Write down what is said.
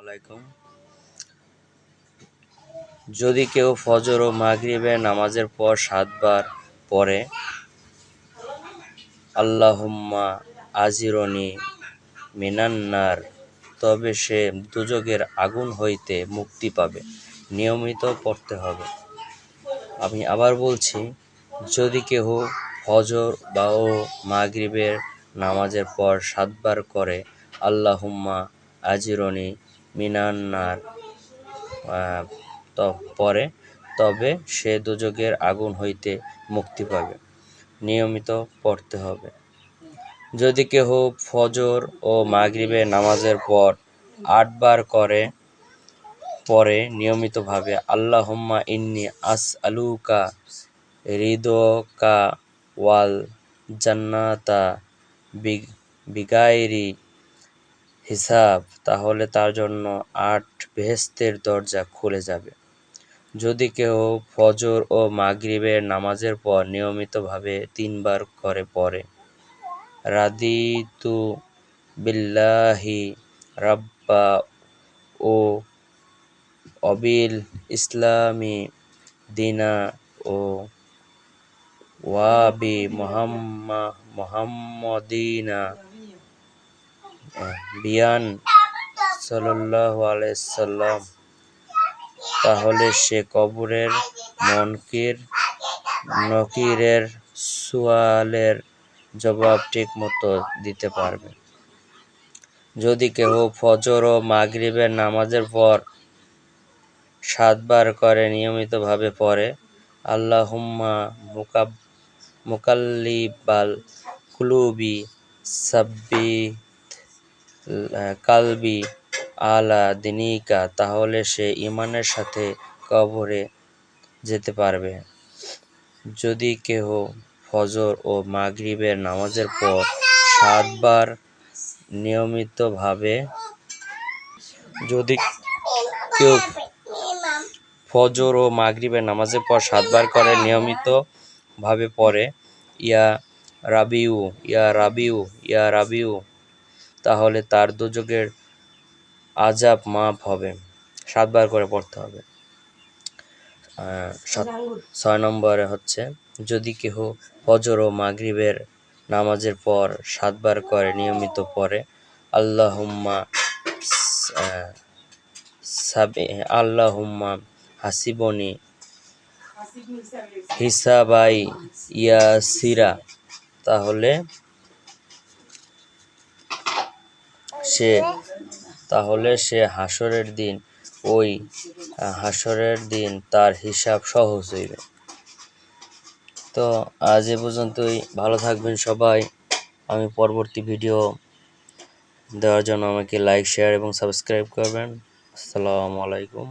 আলাইকুম। যদি কেউ ফজর ও মাগরিবের নামাজের পর সাতবার পড়ে, আল্লাহুম্মা আজিরনি মিনান্নার, তবে সে দুজকের আগুন হইতে মুক্তি পাবে, নিয়মিত পড়তে হবে। আমি আবার বলছি, যদি কেহ ফজর বা ও মাগরিবের নামাজের পর সাতবার করে, আল্লাহুম্মা আজিরনি মিনান্নার পরে, তবে সে দুযোগের আগুন হইতে মুক্তি পাবে। নিয়মিত পড়তে হবে। যদি কেহ ফজর ও মাগরিবের নামাজের পর আটবার করে, পরে নিয়মিতভাবে, আল্লাহুম্মা ইন্নি আস আলুকা হৃদকা ওয়াল জান্নাতা বিগাইরি হিসাব, তাহলে তার জন্য আট বেহেস্তের দরজা খুলে যাবে। যদি কেউ ফজর ও মাগরিবের নামাজের পর নিয়মিতভাবে তিনবার করে পড়ে, রাদিতু বিল্লাহি রাব্বা ও অবিল ইসলামী দিনা ও ওয়াবি মোহাম্মা মোহাম্মদিনা বিয়ান আলাইসাল্লাম তাহলে সে কবরের মনকির, নকিরের সুয়ালের জবাব ঠিক মতো দিতে পারবে। যদি কেউ ফজর ও মাগরিবের নামাজের পর সাতবার করে নিয়মিতভাবে পড়ে, আল্লাহুম্মা মুকাব, মুকাল্লিবাল কুলুবি সাব্বি কালবি, আলা, দিনিকা, তাহলে সে ইমানের সাথে কবরে যেতে পারবে। যদি কেহ ফজর ও মাগরিবের নামাজের পর সাতবার নিয়মিতভাবে যদি কেউ ফজর ও মাগরিবের নামাজের পর সাতবার করে নিয়মিতভাবে পড়ে, ইয়া রাবিউ ইয়া রাবিউ ইয়া রাবিউ তাহলে তার দুযোগের আজাব মাফ হবে। সাতবার করে পড়তে হবে। ছয় নম্বরে হচ্ছে, যদি কেহ ফজর ও মাগরিবের নামাজের পর সাতবার করে নিয়মিত পড়ে, আল্লাহুম্মা সাবে আল্লাহুম্মা হাসিবনি হিসাবাই ইয়াসিরা। তাহলে সে তাহলে সে হাসরের দিন, ওই হাসরের দিন তার হিসাব সহজ হইবে। তো আজ এ পর্যন্তই, ভালো থাকবেন সবাই। আমি পরবর্তী ভিডিও দেওয়ার জন্য আমাকে লাইক শেয়ার এবং সাবস্ক্রাইব করবেন। আসসালামু আলাইকুম।